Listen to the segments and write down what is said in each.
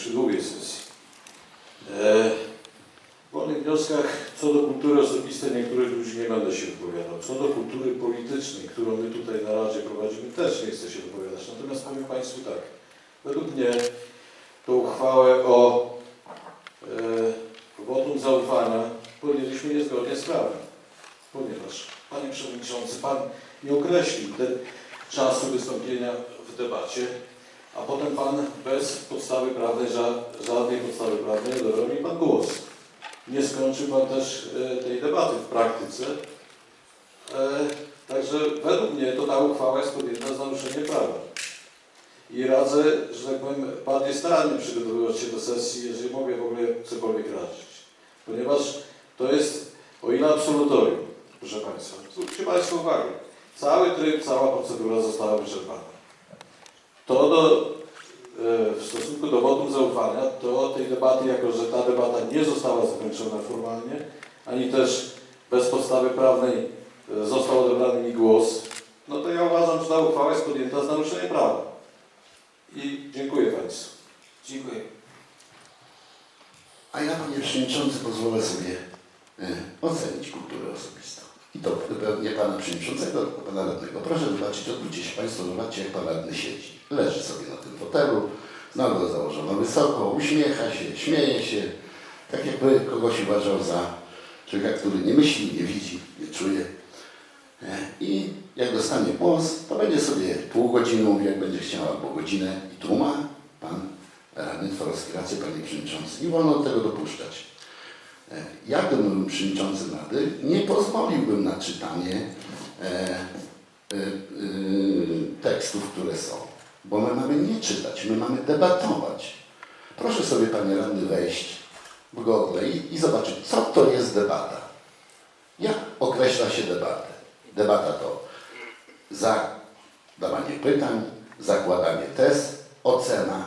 przy długiej sesji. E, w wolnych wnioskach co do kultury osobistej niektórych ludzi nie będę się wypowiadał. Co do kultury politycznej, którą my tutaj na Radzie prowadzimy, też nie chcę się wypowiadać. Natomiast powiem Państwu tak. Według mnie tą uchwałę o e, zaufania podjęliśmy niezgodnie z prawem. Ponieważ, Panie Przewodniczący, Pan nie określił czasu wystąpienia w debacie, a potem Pan bez podstawy prawnej, ża- żadnej podstawy prawnej odebrał mi Pan głos. Nie skończył Pan też e, tej debaty w praktyce. E, także według mnie to ta uchwała jest podjęta z naruszeniem prawa. I radzę, że tak powiem, bardziej starannie przygotowywać się do sesji, jeżeli mogę w ogóle cokolwiek radzić. Ponieważ to jest, o ile absolutorium, proszę Państwa, zwróćcie Państwo uwagę, cały tryb, cała procedura została wyczerpana. To do, e, w stosunku do wotum zaufania, to tej debaty, jako że ta debata nie została zakończona formalnie, ani też bez podstawy prawnej e, został odebrany mi głos, no to ja uważam, że ta uchwała jest podjęta z naruszeniem prawa. I dziękuję Państwu. Dziękuję. A ja, panie przewodniczący, pozwolę sobie e, ocenić kulturę osobistą. I to nie pana przewodniczącego, tylko pana radnego. Proszę zobaczyć, odwróćcie się państwo, zobaczcie, jak pan radny siedzi. Leży sobie na tym fotelu, znowu założono wysoko, uśmiecha się, śmieje się, tak jakby kogoś uważał za człowieka, który nie myśli, nie widzi, nie czuje. E, I jak dostanie głos, to będzie sobie pół godziny mówił, jak będzie chciał, albo godzinę. I tu ma pan radny Tworowski rację, panie przewodniczący. Nie wolno do tego dopuszczać. E, Ja gdybym był przewodniczącym Rady, nie pozwoliłbym na czytanie e, e, tekstów, które są. Bo my mamy nie czytać, my mamy debatować. Proszę sobie, panie radny, wejść w Google i, i zobaczyć, co to jest debata. Jak określa się debatę? Debata to zadawanie pytań, zakładanie tez, ocena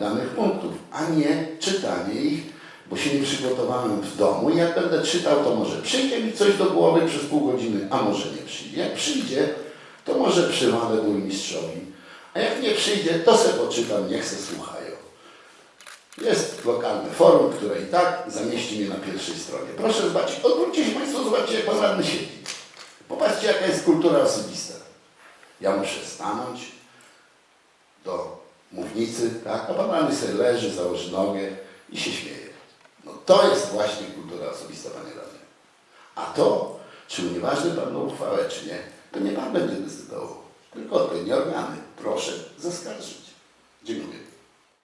danych punktów, a nie czytanie ich, bo się nie przygotowałem w domu i jak będę czytał, to może przyjdzie mi coś do głowy przez pół godziny, a może nie przyjdzie. Jak przyjdzie, to może przywalę burmistrzowi, a jak nie przyjdzie, to se poczytam, niech se słuchają. Jest lokalne forum, które i tak zamieści mnie na pierwszej stronie. Proszę zobaczyć, odwróćcie się Państwo, zobaczcie jak Pan radny siedzi. Popatrzcie jaka jest kultura osobista. Ja muszę stanąć do mównicy, tak? a Pan radny sobie leży, założy nogę i się śmieje. To jest właśnie kultura osobista, panie radny. A to, czy unieważni panu uchwałę, czy nie, to nie pan będzie decydował, tylko odpowiednie organy. Proszę zaskarżyć. Dziękuję.